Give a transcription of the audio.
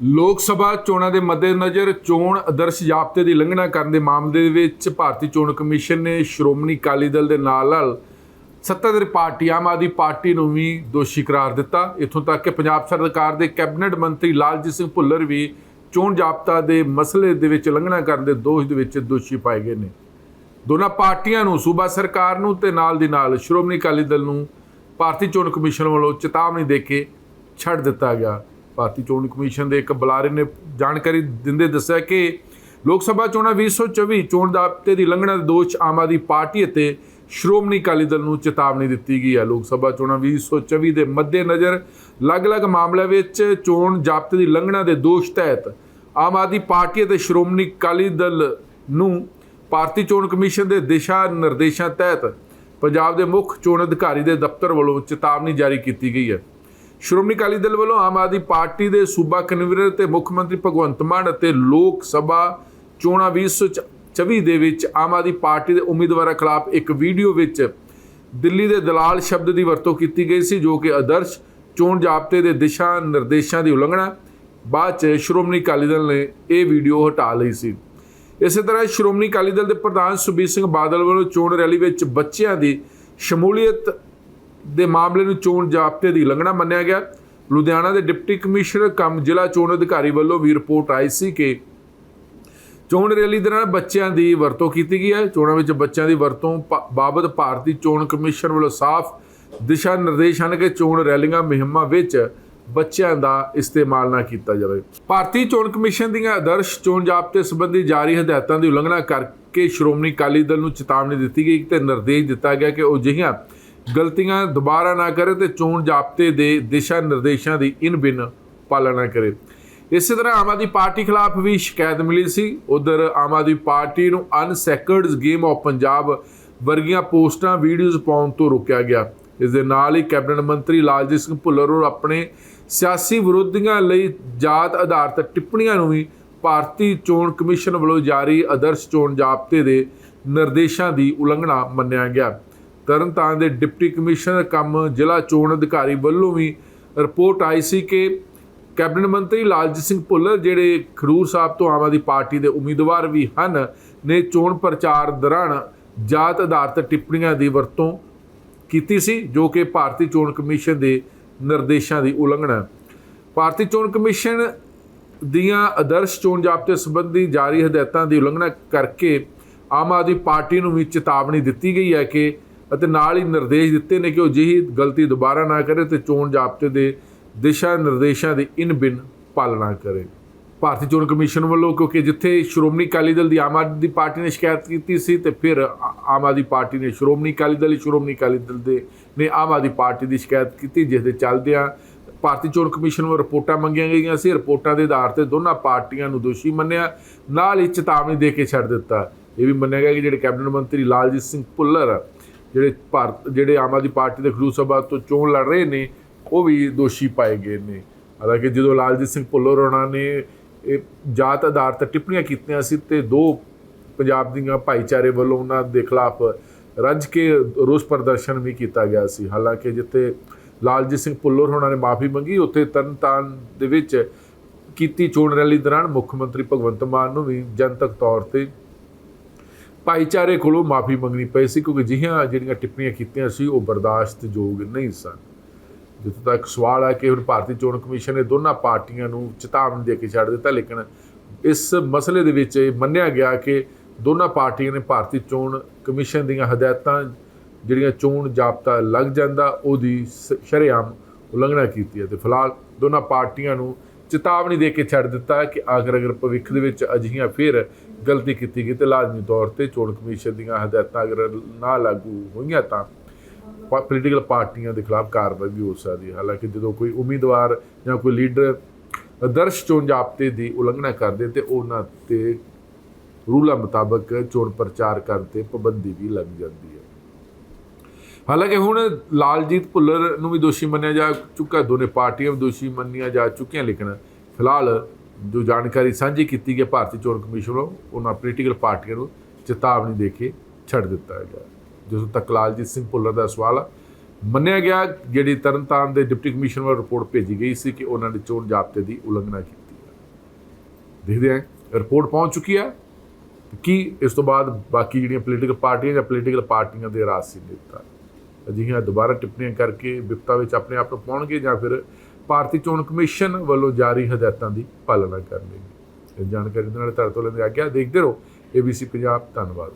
ਲੋਕ ਸਭਾ ਚੋਣਾਂ ਦੇ ਮੱਦੇਨਜ਼ਰ ਚੋਣ ਆਦਰਸ਼ ਜ਼ਾਬਤੇ ਦੀ ਉਲੰਘਣਾ ਕਰਨ ਦੇ ਮਾਮਲੇ ਦੇ ਵਿੱਚ ਭਾਰਤੀ ਚੋਣ ਕਮਿਸ਼ਨ ਨੇ ਸ਼੍ਰੋਮਣੀ ਅਕਾਲੀ ਦਲ ਦੇ ਨਾਲ ਨਾਲ ਸੱਤਾਧਾਰ ਪਾਰਟੀ, ਆਮ ਆਦਮੀ ਪਾਰਟੀ ਨੂੰ ਵੀ ਦੋਸ਼ੀ ਕਰਾਰ ਦਿੱਤਾ। ਇਥੋਂ ਤੱਕ ਕਿ ਪੰਜਾਬ ਸਰਕਾਰ ਦੇ ਕੈਬਨਿਟ ਮੰਤਰੀ ਲਾਲਜੀਤ ਸਿੰਘ ਭੁੱਲਰ ਵੀ ਚੋਣ ਜ਼ਾਬਤਾ ਦੇ ਮਸਲੇ ਦੇ ਵਿੱਚ ਉਲੰਘਣਾ ਕਰਨ ਦੇ ਦੋਸ਼ ਦੇ ਵਿੱਚ ਦੋਸ਼ੀ ਪਾਏ ਗਏ ਨੇ। ਦੋਨਾਂ ਪਾਰਟੀਆਂ ਨੂੰ, ਸੂਬਾ ਸਰਕਾਰ ਨੂੰ ਤੇ ਨਾਲ ਦੀ ਨਾਲ ਸ਼੍ਰੋਮਣੀ ਅਕਾਲੀ ਦਲ ਨੂੰ ਭਾਰਤੀ ਚੋਣ ਕਮਿਸ਼ਨ ਵੱਲੋਂ ਚੇਤਾਵਨੀ ਦੇ ਕੇ ਛੱਡ ਦਿੱਤਾ ਗਿਆ। ਭਾਰਤੀ ਚੋਣ ਕਮਿਸ਼ਨ ਦੇ ਇੱਕ ਬੁਲਾਰੇ ਨੇ ਜਾਣਕਾਰੀ ਦਿੰਦੇ ਦੱਸਿਆ ਕਿ ਲੋਕ ਸਭਾ ਚੋਣਾਂ 2024 ਚੋਣ ਜ਼ਾਬਤੇ ਦੀ ਲੰਘਣਾ ਦੇ ਦੋਸ਼ ਆਮ ਆਦਮੀ ਪਾਰਟੀ ਅਤੇ ਸ਼੍ਰੋਮਣੀ ਅਕਾਲੀ ਦਲ ਨੂੰ ਚੇਤਾਵਨੀ ਦਿੱਤੀ ਗਈ ਹੈ। ਲੋਕ ਸਭਾ ਚੋਣਾਂ 2024 ਦੇ ਮੱਦੇਨਜ਼ਰ ਅਲੱਗ-ਅਲੱਗ ਮਾਮਲਿਆਂ ਵਿੱਚ ਚੋਣ ਜ਼ਾਬਤੇ ਦੀ ਲੰਘਣਾ ਦੇ ਦੋਸ਼ ਤਹਿਤ ਆਮ ਆਦਮੀ ਪਾਰਟੀ ਅਤੇ ਸ਼੍ਰੋਮਣੀ ਅਕਾਲੀ ਦਲ ਨੂੰ ਭਾਰਤੀ ਚੋਣ ਕਮਿਸ਼ਨ ਦੇ ਦਿਸ਼ਾ ਨਿਰਦੇਸ਼ਾਂ ਤਹਿਤ ਪੰਜਾਬ ਦੇ ਮੁੱਖ ਚੋਣ ਅਧਿਕਾਰੀ ਦੇ ਦਫ਼ਤਰ ਵੱਲੋਂ ਚੇਤਾਵਨੀ ਜਾਰੀ ਕੀਤੀ ਗਈ ਹੈ। ਸ਼੍ਰੋਮਣੀ ਅਕਾਲੀ ਦਲ ਵੱਲੋਂ ਆਮ ਆਦਮੀ ਪਾਰਟੀ ਦੇ ਸੂਬਾ ਕਨਵੀਨਰ ਤੇ ਮੁੱਖ ਮੰਤਰੀ ਭਗਵੰਤ ਮਾਨ ਅਤੇ ਲੋਕ ਸਭਾ ਚੋਣਾਂ 2024 ਦੇ ਵਿੱਚ ਆਮ ਆਦਮੀ ਪਾਰਟੀ ਦੇ ਉਮੀਦਵਾਰਾਂ ਖਿਲਾਫ ਇੱਕ ਵੀਡੀਓ ਵਿੱਚ ਦਿੱਲੀ ਦੇ ਦਲਾਲ ਸ਼ਬਦ ਦੀ ਵਰਤੋਂ ਕੀਤੀ ਗਈ ਸੀ, ਜੋ ਕਿ ਆਦਰਸ਼ ਚੋਣ ਜ਼ਾਬਤੇ ਦੇ ਦਿਸ਼ਾ ਨਿਰਦੇਸ਼ਾਂ ਦੀ ਉਲੰਘਣਾ ਬਾਅਦ ਚ ਸ਼੍ਰੋਮਣੀ ਅਕਾਲੀ ਦਲ ਨੇ ਇਹ ਵੀਡੀਓ ਹਟਾ ਲਈ ਸੀ। ਇਸੇ ਤਰ੍ਹਾਂ ਸ਼੍ਰੋਮਣੀ ਅਕਾਲੀ ਦਲ ਦੇ ਪ੍ਰਧਾਨ ਸੁਬੀਰ ਸਿੰਘ ਬਾਦਲ ਵੱਲੋਂ ਚੋਣ ਰੈਲੀ ਵਿੱਚ ਬੱਚਿਆਂ ਦੀ ਸ਼ਮੂਲੀਅਤ ਦੇ ਮਾਮਲੇ ਨੂੰ ਚੋਣ ਜ਼ਾਬਤੇ ਦੀ ਉਲੰਘਣਾ ਮੰਨਿਆ ਗਿਆ। ਲੁਧਿਆਣਾ ਦੇ ਡਿਪਟੀ ਕਮਿਸ਼ਨਰ ਕਮ ਜ਼ਿਲ੍ਹਾ ਚੋਣ ਅਧਿਕਾਰੀ ਵੱਲੋਂ ਵੀ ਰਿਪੋਰਟ ਆਈ ਸੀ ਕਿ ਚੋਣ ਰੈਲੀ ਦੌਰਾਨ ਬੱਚਿਆਂ ਦੀ ਵਰਤੋਂ ਕੀਤੀ ਗਈ ਹੈ। ਚੋਣਾਂ ਵਿੱਚ ਬੱਚਿਆਂ ਦੀ ਵਰਤੋਂ ਬਾਬਤ ਭਾਰਤੀ ਚੋਣ ਕਮਿਸ਼ਨ ਵੱਲੋਂ ਸਾਫ਼ ਦਿਸ਼ਾ ਨਿਰਦੇਸ਼ ਹਨ ਕਿ ਚੋਣ ਰੈਲੀਆਂ ਮੁਹਿੰਮਾਂ ਵਿੱਚ ਬੱਚਿਆਂ ਦਾ ਇਸਤੇਮਾਲ ਨਾ ਕੀਤਾ ਜਾਵੇ। ਭਾਰਤੀ ਚੋਣ ਕਮਿਸ਼ਨ ਦੀਆਂ ਆਦਰਸ਼ ਚੋਣ ਜ਼ਾਬਤੇ ਸੰਬੰਧੀ ਜਾਰੀ ਹਦਾਇਤਾਂ ਦੀ ਉਲੰਘਣਾ ਕਰਕੇ ਸ਼੍ਰੋਮਣੀ ਅਕਾਲੀ ਦਲ ਨੂੰ ਚੇਤਾਵਨੀ ਦਿੱਤੀ ਗਈ ਤੇ ਨਿਰਦੇਸ਼ ਦਿੱਤਾ ਗਿਆ ਕਿ ਉਹ ਅਜਿਹੀਆਂ ਗਲਤੀਆਂ ਦੁਬਾਰਾ ਨਾ ਕਰੇ ਤੇ ਚੋਣ ਜ਼ਾਬਤੇ ਦੇ ਦਿਸ਼ਾ ਨਿਰਦੇਸ਼ਾਂ ਦੀ ਇਨ ਬਿਨ ਪਾਲਣਾ ਕਰੇ। ਇਸੇ ਤਰ੍ਹਾਂ ਆਮ ਆਦਮੀ ਪਾਰਟੀ ਖਿਲਾਫ ਵੀ ਸ਼ਿਕਾਇਤ ਮਿਲੀ ਸੀ। ਉਧਰ ਆਮ ਆਦਮੀ ਪਾਰਟੀ ਨੂੰ ਅਨਸੈਕਰਡਸ ਗੇਮ ਆਫ ਪੰਜਾਬ ਵਰਗੀਆਂ ਪੋਸਟਾਂ, ਵੀਡੀਓਜ਼ ਪਾਉਣ ਤੋਂ ਰੋਕਿਆ ਗਿਆ। ਇਸ ਦੇ ਨਾਲ ਹੀ ਕੈਬਨਿਟ ਮੰਤਰੀ ਲਾਲਜੀਤ ਸਿੰਘ ਭੁੱਲਰ ਨੂੰ ਆਪਣੇ ਸਿਆਸੀ ਵਿਰੋਧੀਆਂ ਲਈ ਜਾਤ ਆਧਾਰਿਤ ਟਿੱਪਣੀਆਂ ਨੂੰ ਵੀ ਭਾਰਤੀ ਚੋਣ ਕਮਿਸ਼ਨ ਵੱਲੋਂ ਜਾਰੀ ਆਦਰਸ਼ ਚੋਣ ਜ਼ਾਬਤੇ ਦੇ ਨਿਰਦੇਸ਼ਾਂ ਦੀ ਉਲੰਘਣਾ ਮੰਨਿਆ ਗਿਆ। ਤਰਨਤਾਰਨ ਦੇ ਡਿਪਟੀ ਕਮਿਸ਼ਨਰ ਕੰਮ ਜ਼ਿਲ੍ਹਾ ਚੋਣ ਅਧਿਕਾਰੀ ਵੱਲੋਂ ਵੀ ਰਿਪੋਰਟ ਆਈ ਸੀ ਕਿ ਕੈਬਨਿਟ ਮੰਤਰੀ ਲਾਲਜੀਤ ਸਿੰਘ ਭੁੱਲਰ ਜਿਹੜੇ ਖਡੂਰ ਸਾਹਿਬ ਤੋਂ ਆਮ ਆਦਮੀ ਪਾਰਟੀ ਦੇ ਉਮੀਦਵਾਰ ਵੀ ਹਨ, ਨੇ ਚੋਣ ਪ੍ਰਚਾਰ ਦੌਰਾਨ ਜਾਤ ਆਧਾਰਿਤ ਟਿੱਪਣੀਆਂ ਦੀ ਵਰਤੋਂ ਕੀਤੀ ਸੀ, ਜੋ ਕਿ ਭਾਰਤੀ ਚੋਣ ਕਮਿਸ਼ਨ ਦੇ ਨਿਰਦੇਸ਼ਾਂ ਦੀ ਉਲੰਘਣਾ ਭਾਰਤੀ ਚੋਣ ਕਮਿਸ਼ਨ ਦੀਆਂ ਆਦਰਸ਼ ਚੋਣ ਜ਼ਾਬਤੇ ਸੰਬੰਧੀ ਜਾਰੀ ਹਦਾਇਤਾਂ ਦੀ ਉਲੰਘਣਾ ਕਰਕੇ ਆਮ ਆਦਮੀ ਪਾਰਟੀ ਨੂੰ ਵੀ ਚੇਤਾਵਨੀ ਦਿੱਤੀ ਗਈ ਹੈ ਕਿ ਅਤੇ ਨਾਲ ਹੀ ਨਿਰਦੇਸ਼ ਦਿੱਤੇ ਨੇ ਕਿ ਉਹ ਜਿਹੀ ਗਲਤੀ ਦੁਬਾਰਾ ਨਾ ਕਰੇ ਤੇ ਚੋਣ ਜ਼ਾਬਤੇ ਦੇ ਦਿਸ਼ਾ ਨਿਰਦੇਸ਼ਾਂ ਦੀ ਇਨ ਬਿਨ ਪਾਲਣਾ ਕਰੇ। ਭਾਰਤੀ ਚੋਣ ਕਮਿਸ਼ਨ ਵੱਲੋਂ, ਕਿਉਂਕਿ ਜਿੱਥੇ ਸ਼੍ਰੋਮਣੀ ਅਕਾਲੀ ਦਲ ਦੀ ਆਮ ਆਦਮੀ ਪਾਰਟੀ ਨੇ ਸ਼ਿਕਾਇਤ ਕੀਤੀ ਸੀ, ਤੇ ਫਿਰ ਆਮ ਆਦਮੀ ਪਾਰਟੀ ਨੇ ਸ਼੍ਰੋਮਣੀ ਅਕਾਲੀ ਦਲ ਸ਼੍ਰੋਮਣੀ ਅਕਾਲੀ ਦਲ ਦੇ ਨੇ ਆਮ ਆਦਮੀ ਪਾਰਟੀ ਦੀ ਸ਼ਿਕਾਇਤ ਕੀਤੀ, ਜਿਸ ਦੇ ਚੱਲਦਿਆਂ ਭਾਰਤੀ ਚੋਣ ਕਮਿਸ਼ਨ ਵੱਲੋਂ ਰਿਪੋਰਟਾਂ ਮੰਗੀਆਂ ਗਈਆਂ ਸੀ। ਰਿਪੋਰਟਾਂ ਦੇ ਆਧਾਰ ਤੇ ਦੋਨਾਂ ਪਾਰਟੀਆਂ ਨੂੰ ਦੋਸ਼ੀ ਮੰਨਿਆ, ਨਾਲ ਹੀ ਚੇਤਾਵਨੀ ਦੇ ਕੇ ਛੱਡ ਦਿੱਤਾ। ਇਹ ਵੀ ਮੰਨਿਆ ਗਿਆ ਕਿ ਜਿਹੜੇ ਕੈਬਨਿਟ ਮੰਤਰੀ ਲਾਲਜੀਤ ਸਿੰਘ ਭੁੱਲਰ ਜਿਹੜੇ ਭਾਰਤ ਜਿਹੜੇ ਆਮ ਆਦਮੀ ਪਾਰਟੀ ਦੇ ਖਡੂਰ ਸਭਾ ਤੋਂ ਚੋਣ ਲੜ ਰਹੇ ਨੇ, ਉਹ ਵੀ ਦੋਸ਼ੀ ਪਾਏ ਗਏ ਨੇ। ਹਾਲਾਂਕਿ ਜਦੋਂ ਲਾਲਜੀਤ ਸਿੰਘ ਭੁੱਲਰ ਉਹਨਾਂ ਨੇ, ਇਹ ਜਾਤ ਤੇ ਟਿੱਪਣੀਆਂ ਕੀਤੀਆਂ ਸੀ ਤੇ ਦੋ ਪੰਜਾਬ ਦੀਆਂ ਭਾਈਚਾਰੇ ਵੱਲੋਂ ਉਹਨਾਂ ਦੇ ਖਿਲਾਫ ਰੱਜ ਕੇ ਰੋਸ ਪ੍ਰਦਰਸ਼ਨ ਵੀ ਕੀਤਾ ਗਿਆ ਸੀ। ਹਾਲਾਂਕਿ ਜਿੱਥੇ ਲਾਲਜੀਤ ਸਿੰਘ ਭੁੱਲਰ ਉਹਨਾਂ ਨੇ ਮਾਫੀ ਮੰਗੀ, ਉੱਥੇ ਤਰਨਤਾਰਨ ਦੇ ਵਿੱਚ ਕੀਤੀ ਚੋਣ ਰੈਲੀ ਦੌਰਾਨ ਮੁੱਖ ਮੰਤਰੀ ਭਗਵੰਤ ਮਾਨ ਨੂੰ ਵੀ ਜਨਤਕ ਤੌਰ ਤੇ ਭਾਈਚਾਰੇ ਕੋਲੋਂ ਮਾਫੀ ਮੰਗਣੀ ਪਈ ਸੀ ਕਿਉਂਕਿ ਜਿਹੀਆਂ ਜਿਹੜੀਆਂ ਟਿੱਪਣੀਆਂ ਕੀਤੀਆਂ ਸੀ ਉਹ ਬਰਦਾਸ਼ਤਯੋਗ ਨਹੀਂ ਸਨ। ਜਿੱਥੇ ਤੱਕ ਸਵਾਲ ਹੈ ਕਿ ਹੁਣ ਭਾਰਤੀ ਚੋਣ ਕਮਿਸ਼ਨ ਨੇ ਦੋਨਾਂ ਪਾਰਟੀਆਂ ਨੂੰ ਚੇਤਾਵਨੀ ਦੇ ਕੇ ਛੱਡ ਦਿੱਤਾ, ਲੇਕਿਨ ਇਸ ਮਸਲੇ ਦੇ ਵਿੱਚ ਇਹ ਮੰਨਿਆ ਗਿਆ ਕਿ ਦੋਨਾਂ ਪਾਰਟੀਆਂ ਨੇ ਭਾਰਤੀ ਚੋਣ ਕਮਿਸ਼ਨ ਦੀਆਂ ਹਦਾਇਤਾਂ, ਜਿਹੜੀਆਂ ਚੋਣ ਜਾਬਤਾ ਲੱਗ ਜਾਂਦਾ, ਉਹਦੀ ਸ- ਸ਼ਰੇਆਮ ਉਲੰਘਣਾ ਕੀਤੀ ਹੈ। ਤੇ ਫਿਲਹਾਲ ਦੋਨਾਂ ਪਾਰਟੀਆਂ ਨੂੰ ਚੇਤਾਵਨੀ ਦੇ ਕੇ ਛੱਡ ਦਿੱਤਾ ਕਿ ਅਗਰ ਅਗਰ ਭਵਿੱਖ ਦੇ ਵਿੱਚ ਅਜਿਹੀਆਂ ਫਿਰ ਗਲਤੀ ਕੀਤੀ ਗਈ ਤੇ ਲਾਜ਼ਮੀ ਤੌਰ ਤੇ ਚੋਣ ਕਮਿਸ਼ਨ ਦੀਆਂ ਹਦਾਇਤਾਂ ਅਗਰ ਨਾ ਲਾਗੂ ਹੋਈਆਂ ਤਾਂ ਪੋਲੀਟੀਕਲ ਪਾਰਟੀਆਂ ਦੇ ਖਿਲਾਫ ਕਾਰਵਾਈ ਵੀ ਹੋ ਸਕਦੀ ਹੈ। ਹਾਲਾਂਕਿ ਜਦੋਂ ਕੋਈ ਉਮੀਦਵਾਰ ਜਾਂ ਕੋਈ ਲੀਡਰ ਆਦਰਸ਼ ਚੋਣ ਜ਼ਾਬਤੇ ਦੀ ਉਲੰਘਣਾ ਕਰਦੇ ਤੇ ਉਹਨਾਂ ਤੇ ਰੂਲਾਂ ਮੁਤਾਬਕ ਚੋਣ ਪ੍ਰਚਾਰ ਕਰਨ ਤੇ ਪਾਬੰਦੀ ਵੀ ਲੱਗ ਜਾਂਦੀ ਹੈ। ਹਾਲਾਂਕਿ ਹੁਣ ਲਾਲਜੀਤ ਭੁੱਲਰ ਨੂੰ ਵੀ ਦੋਸ਼ੀ ਮੰਨਿਆ ਜਾ ਚੁੱਕਾ, ਦੋਨੇ ਪਾਰਟੀਆਂ ਵੀ ਦੋਸ਼ੀ ਮੰਨੀਆਂ ਜਾ ਚੁੱਕੀਆਂ, ਲੇਕਿਨ ਫਿਲਹਾਲ ਜੋ ਜਾਣਕਾਰੀ ਸਾਂਝੀ ਕੀਤੀ ਗਈ ਭਾਰਤੀ ਚੋਣ ਕਮਿਸ਼ਨ ਵੱਲੋਂ, ਉਹਨਾਂ ਪੋਲੀਟੀਕਲ ਪਾਰਟੀਆਂ ਨੂੰ ਚੇਤਾਵਨੀ ਦੇ ਕੇ ਛੱਡ ਦਿੱਤਾ ਗਿਆ ਜਦੋਂ ਤੱਕ ਲਾਲਜੀਤ ਸਿੰਘ ਭੁੱਲਰ ਦਾ ਸਵਾਲ ਮੰਨਿਆ ਗਿਆ ਜਿਹੜੀ ਤਰਨਤਾਰਨ ਦੇ ਡਿਪਟੀ ਕਮਿਸ਼ਨਰ ਵੱਲੋਂ ਰਿਪੋਰਟ ਭੇਜੀ ਗਈ ਸੀ ਕਿ ਉਹਨਾਂ ਨੇ ਚੋਣ ਜ਼ਾਬਤੇ ਦੀ ਉਲੰਘਣਾ ਕੀਤੀ ਹੈ। ਦੇਖਦੇ ਹਾਂ, ਰਿਪੋਰਟ ਪਹੁੰਚ ਚੁੱਕੀ ਹੈ ਕੀ ਇਸ ਤੋਂ ਬਾਅਦ ਬਾਕੀ ਜਿਹੜੀਆਂ ਪੋਲੀਟੀਕਲ ਪਾਰਟੀਆਂ ਜਾਂ ਪੋਲੀਟੀਕਲ ਪਾਰਟੀਆਂ ਦੇ ਰਾਜਸੀ ਦਿੱਤਾ ਅਜਿਹੀਆਂ ਦੁਬਾਰਾ ਟਿੱਪਣੀਆਂ ਕਰਕੇ ਵਿਪਤਾ ਵਿੱਚ ਆਪਣੇ ਆਪ ਨੂੰ ਪਾਉਣਗੇ ਜਾਂ ਫਿਰ ਭਾਰਤੀ ਚੋਣ ਕਮਿਸ਼ਨ ਵੱਲੋਂ ਜਾਰੀ ਹਦਾਇਤਾਂ ਦੀ ਪਾਲਣਾ ਕਰਨਗੇ। ਇਹ ਜਾਣਕਾਰੀ ਦੇ ਨਾਲ ਤੁਹਾਡੇ ਤੋਂ ਲੈਂਦੇ ਆ ਗਿਆ ਦੇਖਦੇ ਰਹੋ। ABC ਪੰਜਾਬ, ਧੰਨਵਾਦ।